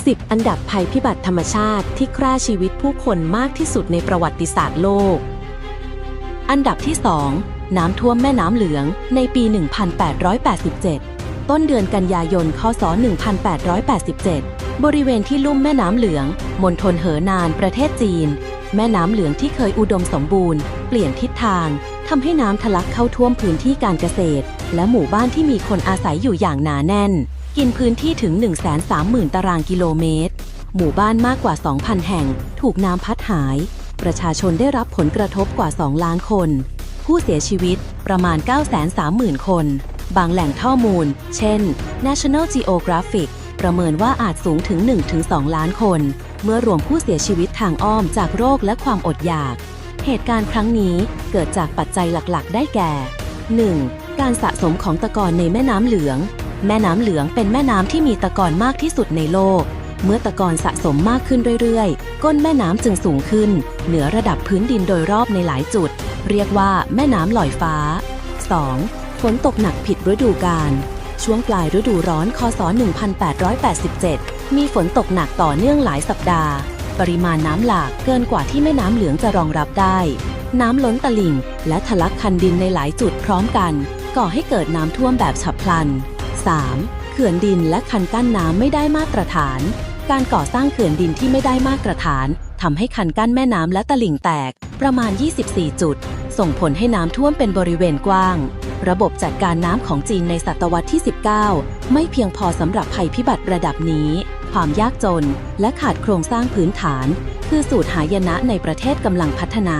10 อันดับภัยพิบัติธรรมชาติที่ฆ่าชีวิตผู้คนมากที่สุดในประวัติศาสตร์โลก อันดับที่ 2 น้ำท่วมแม่น้ำเหลืองในปี 1887 ต้นเดือนกันยายนคศ1887 บริเวณที่ลุ่มแม่น้ำเหลือง มณฑลเหอนานประเทศจีน แม่น้ำเหลืองที่เคยอุดมสมบูรณ์ เปลี่ยนทิศทางทำให้น้ำทะลักเข้าท่วมพื้นที่การเกษตร และหมู่บ้านที่มีคนอาศัยอยู่อย่างหนาแน่น กินพื้นที่ถึง 130,000 ตารางกิโลเมตร หมู่บ้านมากกว่า 2,000 แห่ง ถูกน้ำพัดหาย ประชาชนได้รับผลกระทบกว่า 2 ล้านคน ผู้เสียชีวิตประมาณ 930,000 คน บางแหล่งข้อมูล เช่น National Geographic ประเมินว่าอาจสูงถึง 1-2 ล้านคน เมื่อรวมผู้เสียชีวิตทางอ้อมจากโรคและความอดอยาก เหตุการณ์ครั้งนี้เกิดจากปัจจัยหลักๆ ได้แก่ 1. การสะสมของตะกอนในแม่น้ำเหลือง แม่น้ำเหลืองเป็นแม่น้ำที่มีตะกอนมากที่สุดในโลก เมื่อตะกอนสะสมมากขึ้นเรื่อยๆ ก้นแม่น้ำจึงสูงขึ้น เหนือระดับพื้นดินโดยรอบในหลายจุด เรียกว่าแม่น้ำลอยฟ้า 2. ฝนตกหนักผิดฤดูกาลช่วงปลายฤดูร้อนคศ 1887 มีฝนตกหนักต่อเนื่องหลายสัปดาห์ ปริมาณน้ำหลากเกินกว่าที่แม่น้ำเหลืองจะรองรับได้ น้ำล้นตลิ่ง และทะลักคันดินในหลายจุดพร้อมกัน ก่อให้เกิดน้ำท่วมแบบฉับพลัน 3. เขื่อนดินและคันกั้นน้ำไม่ได้มาตรฐาน การก่อสร้างเขื่อนดินที่ไม่ได้มาตรฐานทำให้คันกั้นแม่น้ำและตลิ่งแตก ประมาณ 24 จุด ส่งผลให้น้ำท่วมเป็นบริเวณกว้าง ระบบจัดการน้ำของจีนในศตวรรษที่ 19 ไม่เพียงพอสำหรับภัยพิบัติระดับนี้ ความยากจนและขาดโครงสร้างพื้นฐาน คือสูตรหายนะในประเทศกำลังพัฒนา